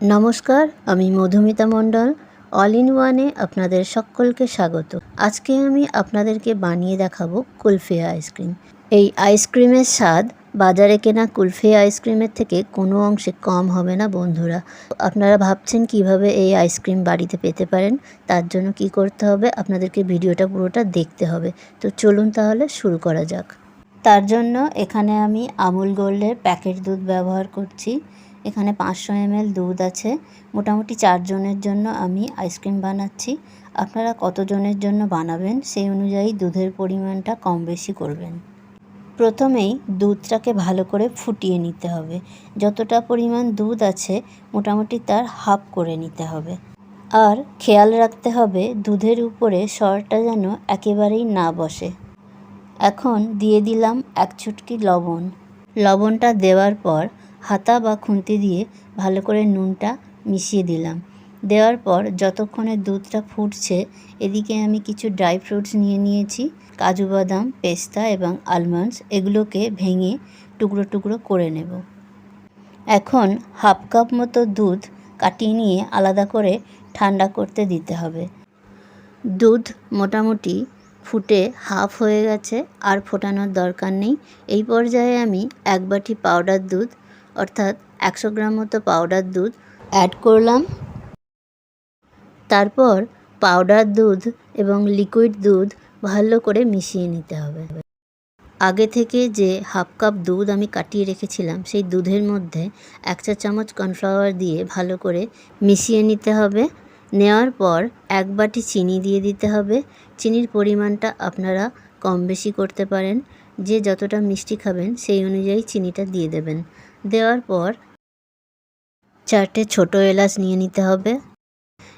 নমস্কার, আমি মধুমিতা মণ্ডল all in ওয়ানে আপনাদের সকলকে স্বাগত। আজকে আমি আপনাদেরকে বানিয়ে দেখাবো কুলফি আইসক্রিম এই আইসক্রিমের স্বাদ বাজারে কেনা কুলফি আইসক্রিমের থেকে কোনো অংশে কম হবে না, বন্ধুরা। আপনারা ভাবছেন কীভাবে এই আইসক্রিম বাড়িতে পেতে পারেন? তার জন্য কি করতে হবে? আপনাদেরকে ভিডিওটা পুরোটা দেখতে হবে। তো চলুন তাহলে শুরু করা যাক। তার জন্য এখানে আমি আমুল গোল্ডের প্যাকেট দুধ ব্যবহার করছি। এখানে পাঁচশো এমএল দুধ আছে। মোটামুটি চারজনের জন্য আমি আইসক্রিম বানাচ্ছি। আপনারা কতজনের জন্য বানাবেন সেই অনুযায়ী দুধের পরিমাণটা কম বেশি করবেন। প্রথমেই দুধটাকে ভালো করে ফুটিয়ে নিতে হবে। যতটা পরিমাণ দুধ আছে মোটামুটি তার হাফ করে নিতে হবে। আর খেয়াল রাখতে হবে দুধের উপরে সরটা যেন একেবারেই না বসে। এখন দিয়ে দিলাম এক চুটকি লবণ। লবণটা দেওয়ার পর হাতা বা খুন্তি দিয়ে ভালো করে নুনটা মিশিয়ে দিলাম। দেওয়ার পর যতক্ষণে দুধটা ফুটছে, এদিকে আমি কিছু ড্রাই ফ্রুটস নিয়ে নিয়েছি, কাজু বাদাম, পেস্তা এবং আলমন্ডস, এগুলোকে ভেঙে টুকরো টুকরো করে নেব। এখন হাফ কাপ মতো দুধ কাটিয়ে নিয়ে আলাদা করে ঠান্ডা করতে দিতে হবে। দুধ মোটামুটি ফুটে হাফ হয়ে গেছে, আর ফোটানোর দরকার নেই। এই পর্যায়ে আমি এক বাটি পাউডার দুধ অর্থাৎ একশো গ্রাম মতো পাউডার দুধ অ্যাড করলাম। তারপর পাউডার দুধ এবং লিকুইড দুধ ভালো করে মিশিয়ে নিতে হবে। আগে থেকে যে হাফ কাপ দুধ আমি কাটিয়ে রেখেছিলাম, সেই দুধের মধ্যে এক চা চামচ কর্নফ্লাওয়ার দিয়ে ভালো করে মিশিয়ে নিতে হবে। নেওয়ার পর এক বাটি চিনি দিয়ে দিতে হবে। চিনির পরিমাণটা আপনারা কম বেশি করতে পারেন। যে যতটা মিষ্টি খাবেন, সেই অনুযায়ী চিনিটা দিয়ে দেবেন। দেওয়ার পর চারটে ছোট এলাচ নিয়ে নিতে হবে।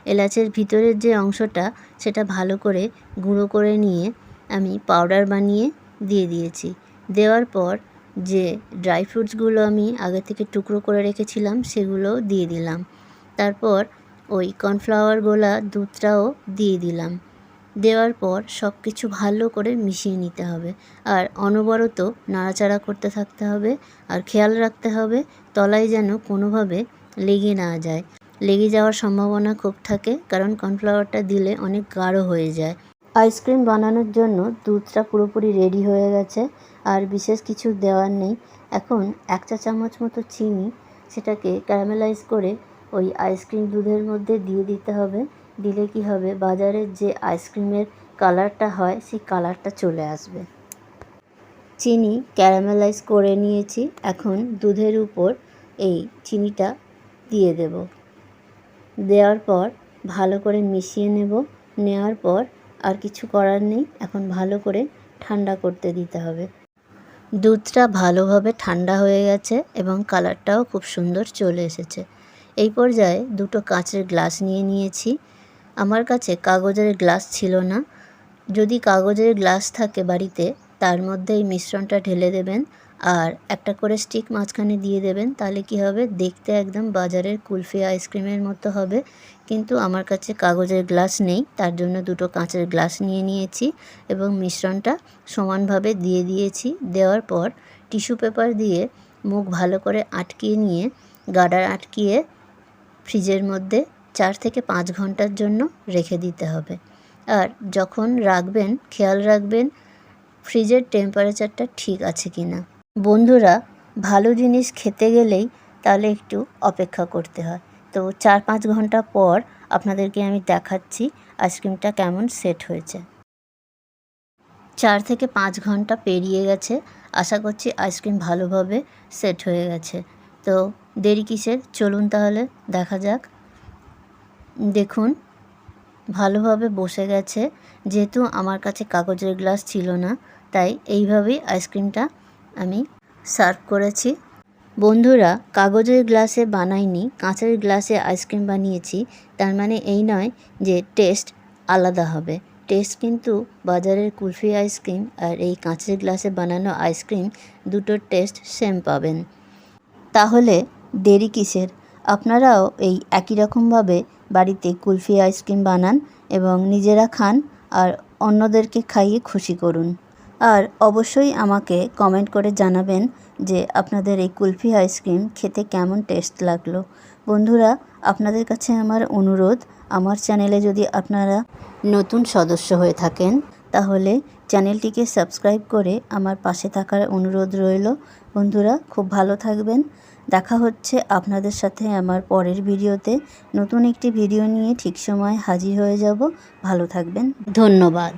এলাচের ভিতরের যে অংশটা, সেটা ভালো করে গুঁড়ো করে নিয়ে আমি পাউডার বানিয়ে দিয়ে দিয়েছি। দেওয়ার পর যে ড্রাই ফ্রুটসগুলো আমি আগে থেকে টুকরো করে রেখেছিলাম, সেগুলোও দিয়ে দিলাম। তারপর ওই কর্নফ্লাওয়ার গোলা দুধটাও দিয়ে দিলাম। দেওয়ার পর সব কিছু ভালো করে মিশিয়ে নিতে হবে। আর অনবরত নাড়াচাড়া করতে থাকতে হবে আর খেয়াল রাখতে হবে তলায় যেন কোনোভাবে লেগে না যায়। লেগে যাওয়ার সম্ভাবনা খুব থাকে কারণ কর্নফ্লাওয়ারটা দিলে অনেক গাঢ় হয়ে যায়। আইসক্রিম বানানোর জন্য দুধটা পুরোপুরি রেডি হয়ে গেছে আর বিশেষ কিছু দেওয়ার নেই। এখন এক চা চামচ মতো চিনি, সেটাকে ক্যারামেলাইজ করে ওই আইসক্রিম দুধের মধ্যে দিয়ে দিতে হবে। দিলে কি হবে? বাজারের যে আইসক্রিমের কালারটা হয়, সেই কালারটা চলে আসবে। চিনি ক্যারামেলাইজ করে নিয়েছি। এখন দুধের উপর এই চিনিটা দিয়ে দেব। দেওয়ার পর ভালো করে মিশিয়ে নেব। নেওয়ার পর আর কিছু করার নেই। এখন ভালো করে ঠান্ডা করতে দিতে হবে। দুধটা ভালোভাবে ঠান্ডা হয়ে গেছে এবং কালারটাও খুব সুন্দর চলে এসেছে। এই পর্যায়ে দুটো কাঁচের গ্লাস নিয়ে নিয়েছি। আমার কাছে কাগজের গ্লাস ছিল না। যদি কাগজের গ্লাস থাকে বাড়িতে, তার মধ্যে এই মিশ্রণটা ঢেলে দেবেন আর একটা করে স্টিক মাঝখানে দিয়ে দেবেন, তাহলে কি হবে? দেখতে একদম বাজারের কুলফি আইসক্রিমের মতো হবে। কিন্তু আমার কাছে কাগজের গ্লাস নেই, তার জন্য দুটো কাঁচের গ্লাস নিয়ে নিয়েছি এবং মিশ্রণটা সমানভাবে দিয়ে দিয়েছি। দেওয়ার পর টিস্যু পেপার দিয়ে মুখ ভালো করে আটকিয়ে নিয়ে, গাডার আটকিয়ে ফ্রিজের মধ্যে চার থেকে পাঁচ ঘণ্টার জন্য রেখে দিতে হবে। আর যখন রাখবেন, খেয়াল রাখবেন, ফ্রিজের টেম্পারেচারটা ঠিক আছে কি না বন্ধুরা, ভালো জিনিস খেতে গেলেই তাহলে একটু অপেক্ষা করতে হয়। তো চার পাঁচ ঘণ্টা পর আপনাদেরকে আমি দেখাচ্ছি আইসক্রিমটা কেমন সেট হয়েছে। চার থেকে পাঁচ ঘণ্টা পেরিয়ে গেছে। আশা করছি আইসক্রিম ভালোভাবে সেট হয়ে গেছে। তো দেরি কিসের? চলুন তাহলে দেখা যাক। দেখুন, ভালোভাবে বসে গেছে। যেহেতু আমার কাছে কাগজের গ্লাস ছিল না, তাই এইভাবেই আইসক্রিমটা আমি সার্ভ করেছি। বন্ধুরা, কাগজের গ্লাসে বানাইনি, কাঁচের গ্লাসে আইসক্রিম বানিয়েছি। তার মানে এই নয় যে টেস্ট আলাদা হবে। টেস্ট কিন্তু বাজারের কুলফি আইসক্রিম আর এই কাঁচের গ্লাসে বানানো আইসক্রিম দুটোর টেস্ট সেম পাবেন। তাহলে দেরি কিসের? আপনারাও এই একই রকমভাবে বাড়িতে কুলফি আইসক্রিম বানান এবং নিজেরা খান আর অন্যদেরকে খাইয়ে খুশি করুন। আর অবশ্যই আমাকে কমেন্ট করে জানাবেন যে আপনাদের এই কুলফি আইসক্রিম খেতে কেমন টেস্ট লাগল। বন্ধুরা, আপনাদের কাছে আমার অনুরোধ, আমার চ্যানেলে যদি আপনারা নতুন সদস্য হয়ে থাকেন তাহলে চ্যানেলটিকে সাবস্ক্রাইব করে আমার পাশে থাকার অনুরোধ রইল। বন্ধুরা, খুব ভালো থাকবেন। দেখা হচ্ছে আপনাদের সাথে আমার পরের ভিডিওতে। নতুন একটি ভিডিও নিয়ে ঠিক সময় হাজির হয়ে যাব। ভালো থাকবেন। ধন্যবাদ।